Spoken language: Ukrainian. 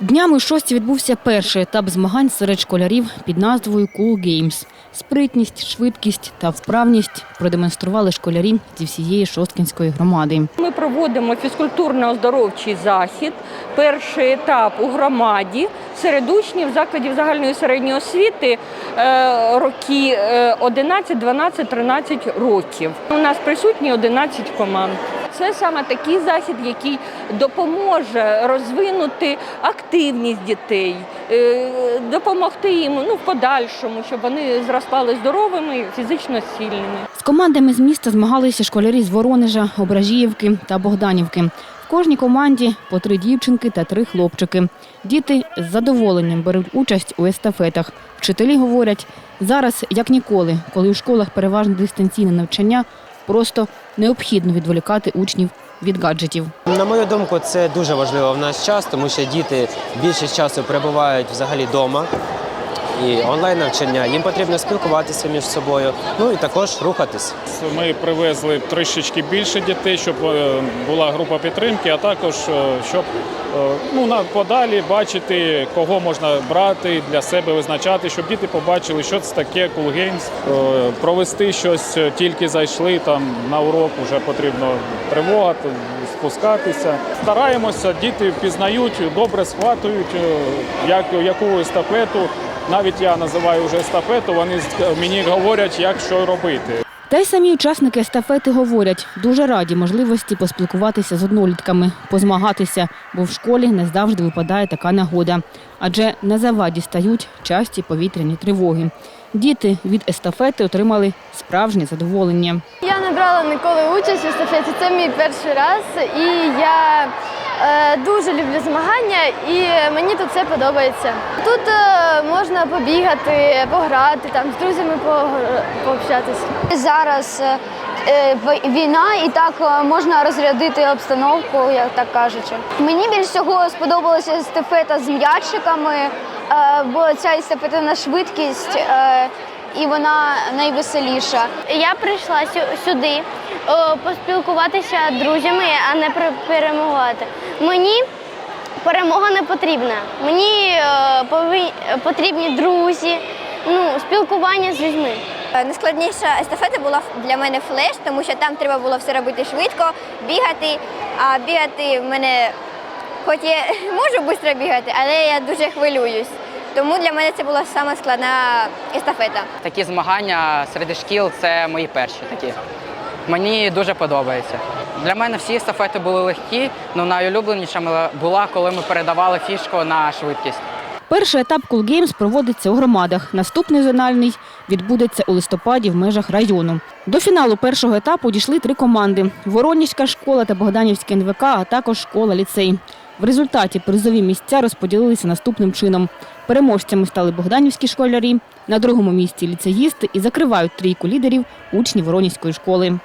Днями шості відбувся перший етап змагань серед школярів під назвою Cool Games. Спритність, швидкість та вправність продемонстрували школярі зі всієї шосткінської громади. Ми проводимо фізкультурно-оздоровчий захід. Перший етап у громаді серед учнів закладів загальної середньої освіти е, роки е, 11, 12, 13 років. У нас присутні 11 команд. Це саме такий захід, який допоможе розвинути активність дітей, е, допомогти їм ну, в подальшому, щоб вони зростали здоровими, і фізично сильними. З командами з міста змагалися школярі з Воронежа, Ображіївки та Богданівки. В кожній команді по три дівчинки та три хлопчики. Діти з задоволенням беруть участь у естафетах. Вчителі говорять, зараз як ніколи, коли у школах переважно дистанційне навчання, просто необхідно відволікати учнів від гаджетів. На мою думку, це дуже важливо в наш час, тому що діти більше часу перебувають взагалі вдома. І онлайн навчання їм потрібно спілкуватися між собою, ну і також рухатись. Ми привезли трішечки більше дітей, щоб е, була група підтримки, а також е, щоб е, ну, на подалі бачити, кого можна брати для себе визначати, щоб діти побачили, що це таке Cool Games. Провести щось тільки зайшли там на урок, вже потрібно тривога, спускатися. Стараємося, діти пізнають, добре схватують, як, яку естафету. Навіть я називаю вже естафету, вони мені говорять, як що робити. Та й самі учасники естафети говорять, дуже раді можливості поспілкуватися з однолітками, позмагатися, бо в школі не завжди випадає така нагода. Адже на заваді стають часті повітряні тривоги. Діти від естафети отримали справжнє задоволення. Я не брала ніколи участь у естафеті, це мій перший раз. І я дуже люблю змагання і мені тут все подобається. Тут е, можна побігати, пограти, там, з друзями пообщатися. Зараз е, е, війна, і так е, можна розрядити обстановку, як так кажучи. Мені більш всього сподобалася естафета з м'ячиками, е, бо ця естафета на швидкість. е, І вона найвеселіша. Я прийшла сю- сюди поспілкуватися з друзями, а не пер- перемагати. Мені перемога не потрібна. Мені е, потрібні друзі, ну, спілкування з людьми. Е, Найскладніша естафета була для мене флеш, тому що там треба було все робити швидко, бігати. А бігати в мене, хоч я можу швидко бігати, але я дуже хвилююсь. Тому для мене це була сама складна естафета. Такі змагання серед шкіл це мої перші такі. Мені дуже подобається. Для мене всі естафети були легкі, але найулюбленіша була, коли ми передавали фішку на швидкість. Перший етап Cool Games проводиться у громадах. Наступний зональний відбудеться у листопаді в межах району. До фіналу першого етапу дійшли три команди: Воронівська школа та Богданівське НВК, а також школа-ліцей. В результаті призові місця розподілилися наступним чином. Переможцями стали богданівські школярі, на другому місці ліцеїсти і закривають трійку лідерів учні Воронівської школи.